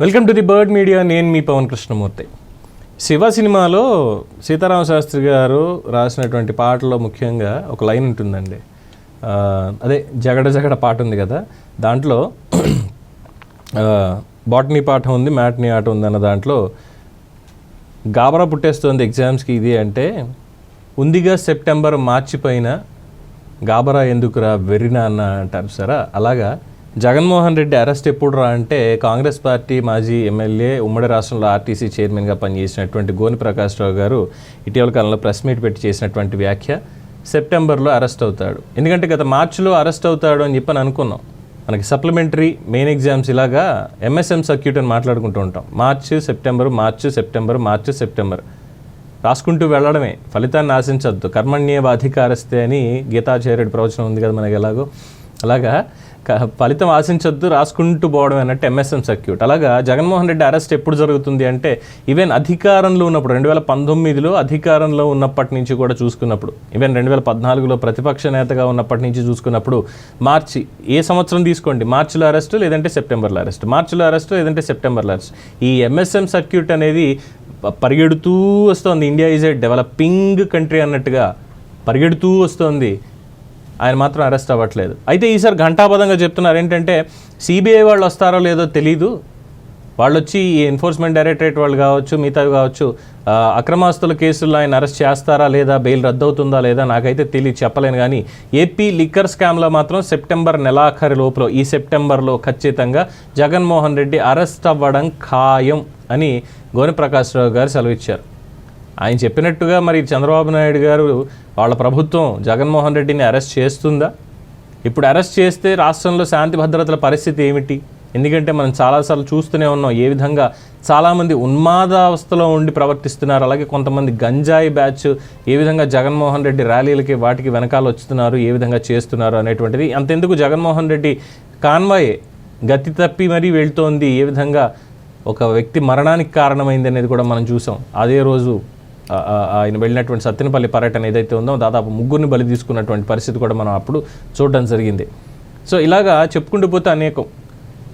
Welcome to the Bird Media. నేను మీ పవన్ కృష్ణమూర్తి. శివ సినిమాలో సీతారామ శాస్త్రి గారు రాసినటువంటి పాటలో ముఖ్యంగా ఒక లైన్ ఉంటుందండి. అదే జగడ జగడ పాట ఉంది కదా. దాంట్లో బాటనీ పాఠం ఉంది మ్యాట్నీ ఆట ఉంది అన్న దాంట్లో గాబరా పుట్టేస్తుంది ఎగ్జామ్స్కి ఇది అంటే ఉందిగా సెప్టెంబర్ మార్చి పైన గాబరా ఎందుకురా వెర్రినా అన్న అంటారు సరా. అలాగా జగన్మోహన్ రెడ్డి అరెస్ట్ ఎప్పుడు రా అంటే కాంగ్రెస్ పార్టీ మాజీ ఎమ్మెల్యే ఉమ్మడి రాష్ట్రంలో ఆర్టీసీ చైర్మన్గా పనిచేసినటువంటి గోని ప్రకాష్ రావు గారు ఇటీవల కాలంలో ప్రెస్ మీట్ పెట్టి చేసినటువంటి వ్యాఖ్య సెప్టెంబర్లో అరెస్ట్ అవుతాడు. ఎందుకంటే గత మార్చిలో అరెస్ట్ అవుతాడు అని చెప్పని అనుకున్నాం. మనకి సప్లిమెంటరీ మెయిన్ ఎగ్జామ్స్ ఇలాగా ఎంఎస్ఎం సర్క్యూట్ అని మాట్లాడుకుంటూ ఉంటాం. March September March September March September. రాసుకుంటూ వెళ్ళడమే. ఫలితాన్ని ఆశించద్దు. కర్మణ్యేవ అధికారస్తే అని గీతాచార్యుడి ప్రవచనం ఉంది కదా మనకి ఎలాగో. అలాగా ఫలితం ఆశించొద్దు రాసుకుంటూ పోవడం అన్నట్టు ఎంఎస్ఎం సర్క్యూట్ అలాగా జగన్మోహన్ రెడ్డి అరెస్ట్ ఎప్పుడు జరుగుతుంది అంటే ఈవెన్ అధికారంలో ఉన్నప్పుడు రెండు వేల పంతొమ్మిదిలో అధికారంలో ఉన్నప్పటి నుంచి కూడా చూసుకున్నప్పుడు ఈవెన్ రెండు వేల పద్నాలుగులో ప్రతిపక్ష నేతగా ఉన్నప్పటి నుంచి చూసుకున్నప్పుడు మార్చి ఏ సంవత్సరం తీసుకోండి? మార్చిలో అరెస్ట్ లేదంటే సెప్టెంబర్లో అరెస్ట్. మార్చిలో అరెస్ట్ లేదంటే సెప్టెంబర్లో అరెస్ట్. ఈ ఎంఎస్ఎం సర్క్యూట్ అనేది పరిగెడుతూ వస్తోంది. India is a developing country అన్నట్టుగా పరిగెడుతూ వస్తోంది. ఆయన మాత్రం అరెస్ట్ అవ్వట్లేదు. అయితే ఈసారి ఘంటాబద్ధంగా చెప్తున్నారు ఏంటంటే సిబిఐ వాళ్ళు వస్తారో లేదో తెలీదు. వాళ్ళు వచ్చి ఈ ఎన్ఫోర్స్మెంట్ డైరెక్టరేట్ వాళ్ళు కావచ్చు మిగతావి కావచ్చు అక్రమాస్తుల కేసుల్లో ఆయన అరెస్ట్ చేస్తారా లేదా బెయిల్ రద్దవుతుందా లేదా నాకైతే తెలియదు చెప్పలేను. కానీ ఏపీ లిక్కర్ స్కామ్లో మాత్రం సెప్టెంబర్ నెలాఖరి లోపల ఈ సెప్టెంబర్లో ఖచ్చితంగా జగన్మోహన్ రెడ్డి అరెస్ట్ అవ్వడం ఖాయం అని గోని ప్రకాష్ రావు గారు సెలవిచ్చారు. ఆయన చెప్పినట్టుగా మరి చంద్రబాబు నాయుడు గారు వాళ్ళ ప్రభుత్వం జగన్మోహన్ రెడ్డిని అరెస్ట్ చేస్తుందా? ఇప్పుడు అరెస్ట్ చేస్తే రాష్ట్రంలో శాంతి భద్రతల పరిస్థితి ఏమిటి? ఎందుకంటే మనం చాలాసార్లు చూస్తూనే ఉన్నాం ఏ విధంగా చాలామంది ఉన్మాదావస్థలో ఉండి ప్రవర్తిస్తున్నారు. అలాగే కొంతమంది గంజాయి బ్యాచ్ ఏ విధంగా జగన్మోహన్ రెడ్డి ర్యాలీలకి వాటికి వెనకాల వచ్చుతున్నారు ఏ విధంగా చేస్తున్నారు అనేటువంటిది. అంతెందుకు జగన్మోహన్ రెడ్డి కాన్వాయ్ గతి తప్పి మరీ వెళ్తోంది ఏ విధంగా ఒక వ్యక్తి మరణానికి కారణమైంది అనేది కూడా మనం చూసాం. అదే రోజు ఆయన వెళ్ళినటువంటి సత్తెనపల్లి పర్యటన ఏదైతే ఉందో దాదాపు ముగ్గురిని బలి తీసుకున్నటువంటి పరిస్థితి కూడా మనం అప్పుడు చూడడం జరిగింది. సో ఇలాగా చెప్పుకుంటూ పోతే అనేకం.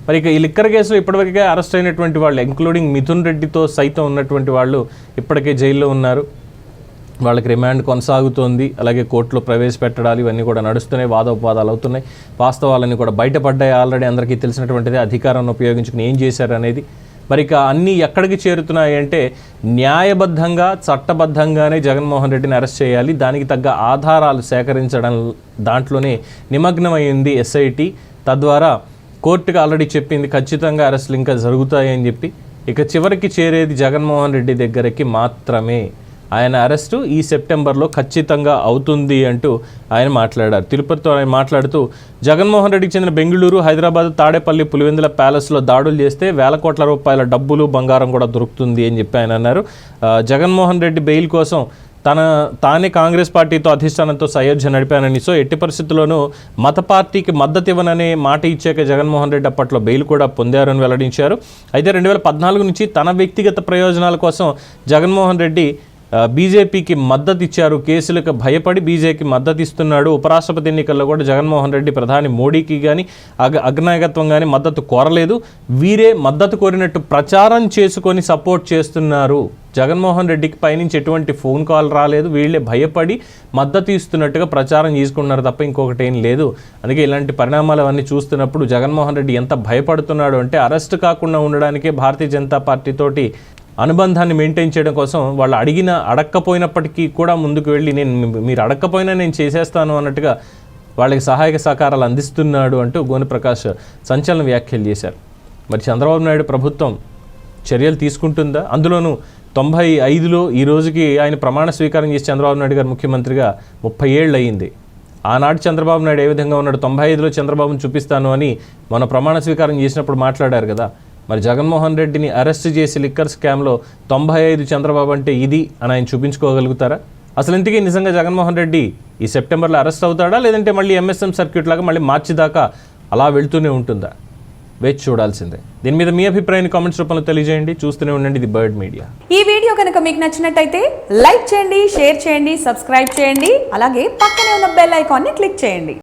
మరి ఇక ఈ లిక్కర్ కేసులో ఇప్పటివరకే అరెస్ట్ అయినటువంటి వాళ్ళు ఇంక్లూడింగ్ మిథున్ రెడ్డితో సైతం ఉన్నటువంటి వాళ్ళు ఇప్పటికే జైల్లో ఉన్నారు. వాళ్ళకి రిమాండ్ కొనసాగుతోంది. అలాగే కోర్టులో ప్రవేశపెట్టడాలు ఇవన్నీ కూడా నడుస్తున్నాయి వాదోపవాదాలు అవుతున్నాయి. వాస్తవాలన్నీ కూడా బయటపడ్డాయి. ఆల్రెడీ అందరికీ తెలిసినటువంటిది అధికారాన్ని ఉపయోగించుకుని ఏం చేశారు అనేది మరి ఇక అన్నీ ఎక్కడికి చేరుతున్నాయి అంటే న్యాయబద్ధంగా చట్టబద్ధంగానే జగన్మోహన్ రెడ్డిని అరెస్ట్ చేయాలి. దానికి తగ్గ ఆధారాలు సేకరించడం దాంట్లోనే నిమగ్నమైంది ఎస్ఐటి. తద్వారా కోర్టుకు ఆల్రెడీ చెప్పింది ఖచ్చితంగా అరెస్టులు ఇంకా జరుగుతాయని చెప్పి ఇక చివరికి చేరేది జగన్మోహన్ రెడ్డి దగ్గరికి మాత్రమే. ఆయన అరెస్టు ఈ సెప్టెంబర్లో ఖచ్చితంగా అవుతుంది అంటూ ఆయన మాట్లాడారు. తిరుపతితో ఆయన మాట్లాడుతూ జగన్మోహన్ రెడ్డికి చెందిన బెంగళూరు హైదరాబాద్ తాడేపల్లి పులివెందుల ప్యాలెస్లో దాడులు చేస్తే వేల కోట్ల రూపాయల డబ్బులు బంగారం కూడా దొరుకుతుంది అని చెప్పి ఆయన అన్నారు. జగన్మోహన్ రెడ్డి బెయిల్ కోసం తన తానే కాంగ్రెస్ పార్టీతో అధిష్టానంతో సయోధ్య నడిపానని సో ఎట్టి పరిస్థితుల్లోనూ మత పార్టీకి మద్దతు ఇవ్వననే మాట ఇచ్చాక జగన్మోహన్ రెడ్డి అప్పట్లో బెయిల్ కూడా పొందారని వెల్లడించారు. అయితే రెండు వేల పద్నాలుగు నుంచి తన వ్యక్తిగత ప్రయోజనాల కోసం జగన్మోహన్ రెడ్డి బీజేపీకి మద్దతు ఇచ్చారు కేసులకు భయపడి బీజేపీకి మద్దతు ఇస్తున్నాడు ఉపరాష్ట్రపతి ఎన్నికల్లో కూడా జగన్మోహన్ రెడ్డి ప్రధాని మోడీకి కానీ అగ అగ్నాయకత్వం కానీ మద్దతు కోరలేదు. వీరే మద్దతు కోరినట్టు ప్రచారం చేసుకొని సపోర్ట్ చేస్తున్నారు. జగన్మోహన్ రెడ్డికి పైనుంచి ఎటువంటి ఫోన్ కాల్ రాలేదు. వీళ్ళే భయపడి మద్దతు ఇస్తున్నట్టుగా ప్రచారం చేసుకున్నారు తప్ప ఇంకొకటి ఏం లేదు. అందుకే ఇలాంటి పరిణామాలు అవన్నీ చూస్తున్నప్పుడు జగన్మోహన్ రెడ్డి ఎంత భయపడుతున్నాడు అంటే అరెస్ట్ కాకుండా ఉండడానికే భారతీయ జనతా పార్టీ తోటి అనుబంధాన్ని మెయింటైన్ చేయడం కోసం వాళ్ళు అడిగిన అడక్కపోయినప్పటికీ కూడా ముందుకు వెళ్ళి నేను మీరు అడక్కపోయినా నేను చేసేస్తాను అన్నట్టుగా వాళ్ళకి సహాయక సహకారాలు అందిస్తున్నాడు అంటూ గోని ప్రకాష్ సంచలన వ్యాఖ్యలు చేశారు. మరి చంద్రబాబు నాయుడు ప్రభుత్వం చర్యలు తీసుకుంటుందా? అందులోనూ తొంభై ఐదులో ఈ రోజుకి ఆయన ప్రమాణ స్వీకారం చేసి చంద్రబాబు నాయుడు గారు ముఖ్యమంత్రిగా ముప్పై ఏళ్ళు అయ్యింది ఆనాడు చంద్రబాబు నాయుడు ఏ విధంగా ఉన్నాడు? తొంభై ఐదులో చంద్రబాబును చూపిస్తాను అని మన ప్రమాణ స్వీకారం చేసినప్పుడు మాట్లాడారు కదా. మరి జగన్మోహన్ రెడ్డిని అరెస్ట్ చేసి లిక్కర్ స్కామ్లో తొంభై ఐదు చంద్రబాబు అంటే ఇది అని ఆయన చూపించుకోగలుగుతారా? అసలు ఇంతకీ నిజంగా జగన్మోహన్ రెడ్డి ఈ సెప్టెంబర్లో అరెస్ట్ అవుతాడా? లేదంటే మళ్ళీ ఎంఎస్ఎం సర్క్యూట్ లాగా మళ్ళీ మార్చి దాకా అలా వెళ్తూనే ఉంటుందా? వేచి చూడాల్సిందే. దీని మీద మీ అభిప్రాయాన్ని కామెంట్స్ రూపంలో తెలియజేయండి. చూస్తూనే ఉండండి ఇది బర్డ్ మీడియా. ఈ వీడియో కనుక మీకు నచ్చినట్టయితే లైక్ చేయండి షేర్ చేయండి సబ్స్క్రైబ్ చేయండి అలాగే పక్కనే ఉన్న బెల్ ఐకాన్ని క్లిక్ చేయండి.